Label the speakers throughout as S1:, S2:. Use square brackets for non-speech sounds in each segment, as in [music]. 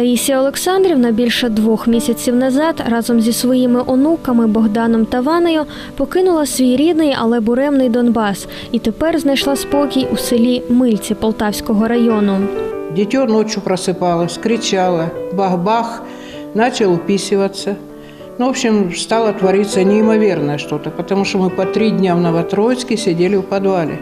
S1: Таїсія Олександрівна більше двох місяців назад разом зі своїми онуками Богданом та Ванею покинула свій рідний, але буремний Донбас і тепер знайшла спокій у селі Мильці Полтавського району.
S2: Дитё ночью просыпалось, кричало, бах-бах, начал уписываться. Ну, в общем, стало твориться неимоверное что-то, потому что мы по три дня в Новотроицке сидели в подвале.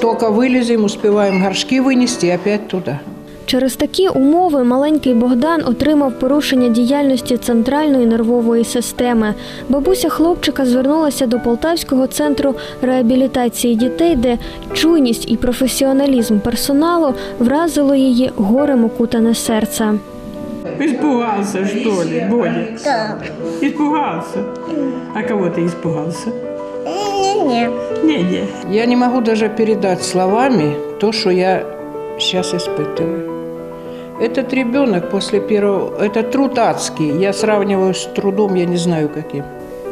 S2: Только вылезем, успеваем горшки вынести и опять туда.
S1: Через такі умови маленький Богдан отримав порушення діяльності центральної нервової системи. Бабуся хлопчика звернулася до Полтавського центру реабілітації дітей, де чуйність і професіоналізм персоналу вразило її горем окутане серце.
S3: Испугался, что ли, Бодя?
S4: Да.
S3: Испугался. А кого ты испугался?
S4: Не-не.
S3: Не-не.
S2: Я не могу даже передать словами то, что я сейчас испытываю. Этот ребенок после первого... Это труд адский. Я сравниваю с трудом, я не знаю каким.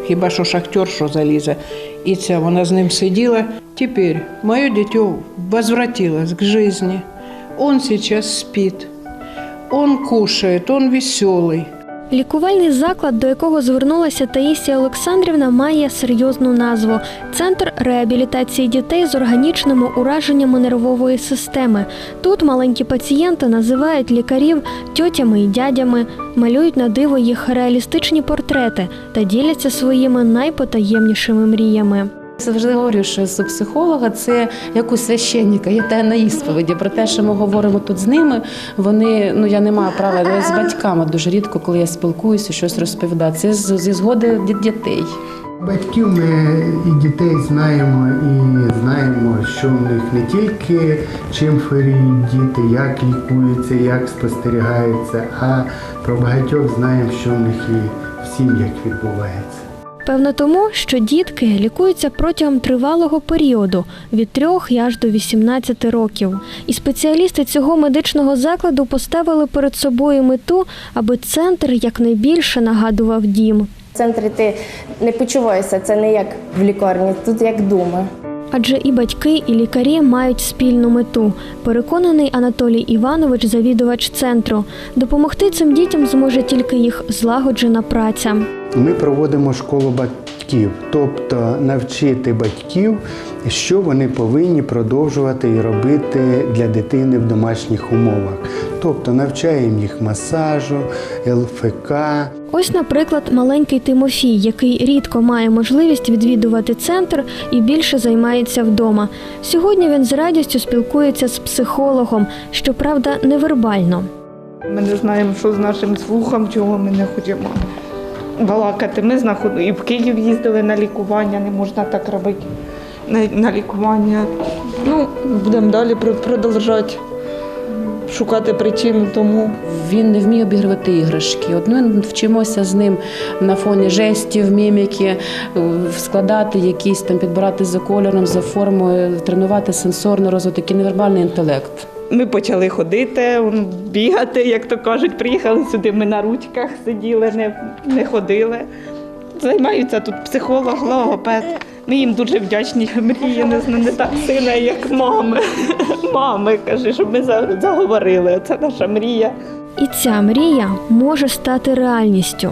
S2: Хіба що шахтер, що заліза. І ця вона з ним сиділа. Теперь мое дитё возвратилось к жизни. Он сейчас спит. Он кушает, он веселый.
S1: Лікувальний заклад, до якого звернулася Таїсія Олександрівна, має серйозну назву Центр реабілітації дітей з органічними ураженнями нервової системи. Тут маленькі пацієнти називають лікарів тьотями і дядями, малюють на диво їх реалістичні портрети та діляться своїми найпотаємнішими мріями.
S5: Завжди говорю, що з психолога це як у священника, є те на ісповіді. Про те, що ми говоримо тут з ними, вони ну я не маю права я з батьками дуже рідко, коли я спілкуюся, щось розповідати. Це зі згоди діт- дітей.
S6: Батьків ми і дітей знаємо, і знаємо, що в них не тільки чим хворіють діти, як лікуються, як спостерігаються, а про багатьох знаємо, що в них і в сім'ях відбувається.
S1: Певно, тому що дітки лікуються протягом тривалого періоду від 3 і аж до 18 років. І спеціалісти цього медичного закладу поставили перед собою мету, аби центр якнайбільше нагадував дім.
S7: В центрі ти не почуваєшся, це не як в лікарні, тут як вдома.
S1: Адже і батьки, і лікарі мають спільну мету. Переконаний Анатолій Іванович, завідувач центру. Допомогти цим дітям зможе тільки їх злагоджена праця.
S6: Ми проводимо школу батьків, тобто навчити батьків, що вони повинні продовжувати і робити для дитини в домашніх умовах. Тобто навчаємо їх масажу, ЛФК,
S1: Ось, наприклад, маленький Тимофій, який рідко має можливість відвідувати центр і більше займається вдома. Сьогодні він з радістю спілкується з психологом, щоправда, невербально.
S8: Ми не знаємо, що з нашим слухом, чого ми не хочемо балакати. Ми знаходимо і в Київ їздили на лікування, не можна так робити. На, на лікування. Ну, будемо далі продовжувати шукати причину тому.
S5: Він не вміє обігрувати іграшки. От ми вчимося з ним на фоні жестів, міміки, е, складати якісь там, підбирати за кольором, за формою, тренувати сенсорний розвиток і невербальний інтелект.
S8: Ми почали ходити, бігати, як то кажуть, приїхали сюди, ми на ручках сиділи, не, не ходили. Займаються тут психолог, логопед. Ми їм дуже вдячні. Мріє не, не так сильно, як мами. [laughs] Мами, каже, щоб ми заговорили. Це наша мрія.
S1: І ця мрія може стати реальністю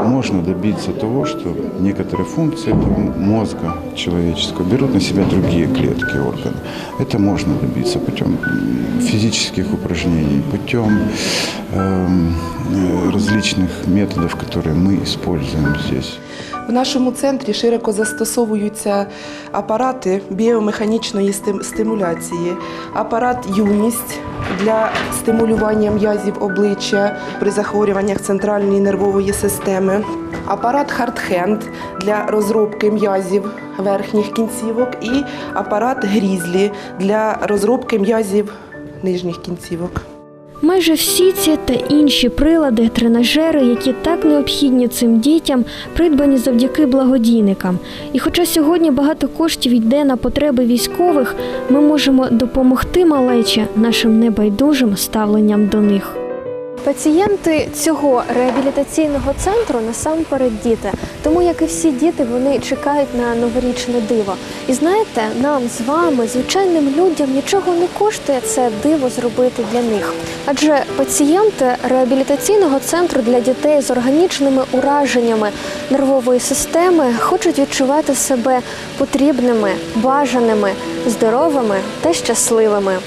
S9: можно добиться того, что некоторые функции этого мозга человеческого берут на себя другие клетки, органы. Это можно добиться путем м, физических упражнений, путем эм, э, различных методов, которые мы используем здесь.
S10: В нашому центрі широко застосовуються апарати біомеханічної стимуляції, апарат юність для стимулювання м'язів обличчя при захворюваннях центральної нервової системи, апарат хардхенд для розробки м'язів верхніх кінцівок. І апарат грізлі для розробки м'язів нижніх кінцівок.
S1: Майже всі ці та інші прилади, тренажери, які так необхідні цим дітям, придбані завдяки благодійникам. І хоча сьогодні багато коштів йде на потреби військових, ми можемо допомогти малечі нашим небайдужим ставленням до них. Пацієнти цього реабілітаційного центру насамперед діти, тому як і всі діти, вони чекають на новорічне диво. І знаєте, нам з вами, звичайним людям, нічого не коштує це диво зробити для них. Адже пацієнти реабілітаційного центру для дітей з органічними ураженнями нервової системи хочуть відчувати себе потрібними, бажаними, здоровими та щасливими.